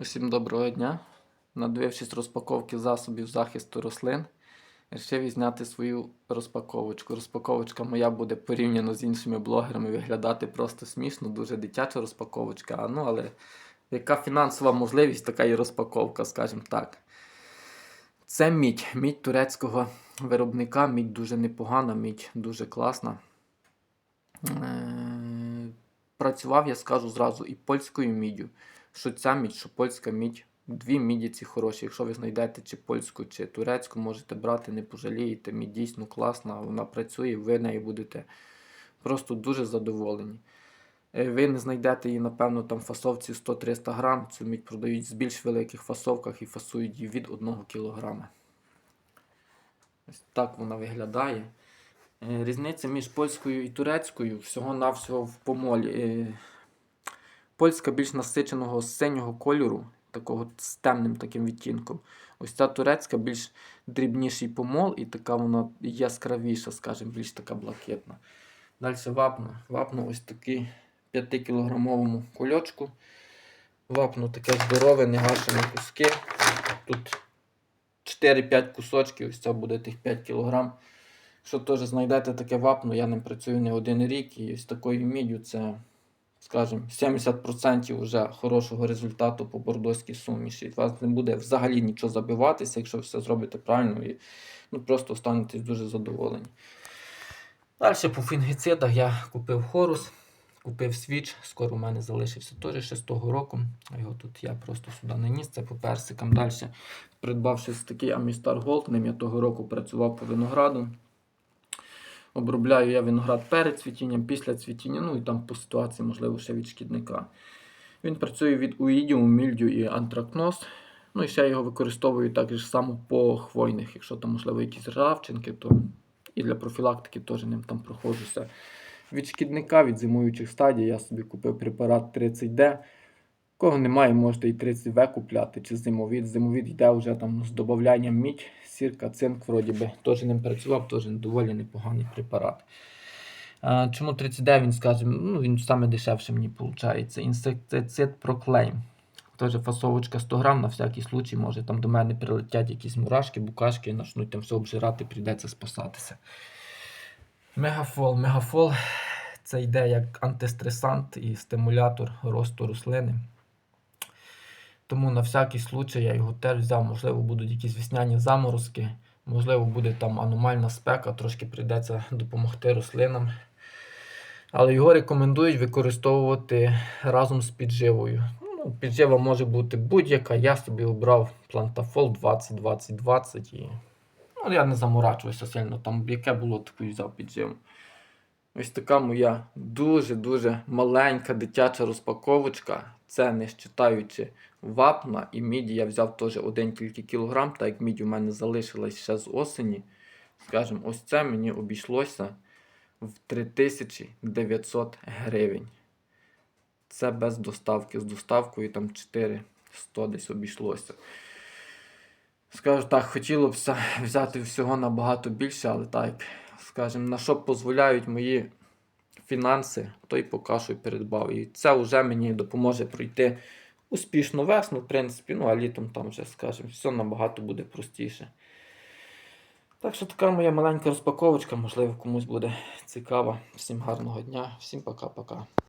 Усім доброго дня. Надивившись розпаковки засобів захисту рослин, вирішив зняти свою розпаковочку. Розпаковочка моя буде порівняно з іншими блогерами виглядати просто смішно, дуже дитяча розпаковочка. Ну, але яка фінансова можливість, така і розпаковка, скажімо так. Це мідь. Мідь турецького виробника. Мідь дуже непогана, мідь дуже класна. Е, Працював, я скажу зразу, і польською міддю. Що ця мідь, що польська мідь. Дві міді ці хороші. Якщо ви знайдете чи польську, чи турецьку, можете брати, не пожалієте. Мідь дійсно класна, вона працює, ви нею будете просто дуже задоволені. Е, Ви не знайдете її, напевно, там фасовці 100-300 грам. Цю мідь продають з більш великих фасовках і фасують її від 1 кг. Ось так вона виглядає. Е, Різниця між польською і турецькою всього-навсього в помолі. Польська більш насиченого синього кольору, такого з темним таким відтінком. Ось ця турецька більш дрібніший помол і така вона яскравіша, скажімо, більш така блакитна. Далі вапно. Вапно ось такий 5-кілограмовому кульочку. Вапно таке здорове, не гашене куски. Тут 4-5 кусочків, ось це буде тих 5 кг. Якщо теж знайдете таке вапно, я ним працюю не один рік, і з такою міддю це, скажімо, 70% вже хорошого результату по бордоській суміші. І вас не буде взагалі нічого забиватися, якщо все зробите правильно, і ну, просто останетесь дуже задоволені. Далі по фінгіцидах я купив хорус, купив свіч, скоро у мене залишився теж ще з того року. Його тут я просто сюди не це по персикам. Далі придбав щось такий Amistar Gold, ним я того року працював по винограду. Обробляю я виноград перед цвітінням, після цвітіння, ну і там по ситуації, можливо, ще від шкідника. Він працює від уїдіум, мільдю і антракноз. Ну і ще його використовую так же само по хвойних. Якщо там, можливо, якісь ржавчинки, то і для профілактики теж ним там проходжуся. Від шкідника, від зимуючих стадій я собі купив препарат 30D. Кого немає, можете і 30В купляти, чи зимовід. Зимовід йде вже там з додаванням мідь, сірка, цинк, вроді би. Теж ним працював, теж доволі непоганий препарат. Чому 30D він, скажімо, ну, він саме дешевше мені виходить. Інсектицид Proclaim. Теж фасовочка 100 грам на всякий случай, може там до мене прилетять якісь мурашки, букашки, почнуть там все обжирати, прийдеться спасатися. Мегафол. Мегафол це йде як антистресант і стимулятор росту рослини. Тому на всякий случай я його теж взяв, можливо, будуть якісь весняні заморозки, можливо, буде там аномальна спека, трошки прийдеться допомогти рослинам. Але його рекомендують використовувати разом з підживою. Ну, піджива може бути будь-яка. Я собі обрав плантафол 20-20-20 і ну, я не заморачувався сильно. Там яке було, таку взяв підживу. Ось така моя дуже-дуже маленька дитяча розпаковочка. Це не считаючи вапна і міді. Я взяв теж один тільки кілограм, так як мідь у мене залишилась ще з осені. Скажімо, ось це мені обійшлося в 3900 гривень. Це без доставки. З доставкою там 400 десь обійшлося. Скажу так, хотілося б взяти всього набагато більше, але так, скажімо, на що дозволяють мої фінанси, то й поки що й передбав. І це вже мені допоможе пройти успішну весну, в принципі, ну а літом там вже, скажімо, все набагато буде простіше. Так що така моя маленька розпаковочка, можливо, комусь буде цікава. Всім гарного дня, всім пока-пока.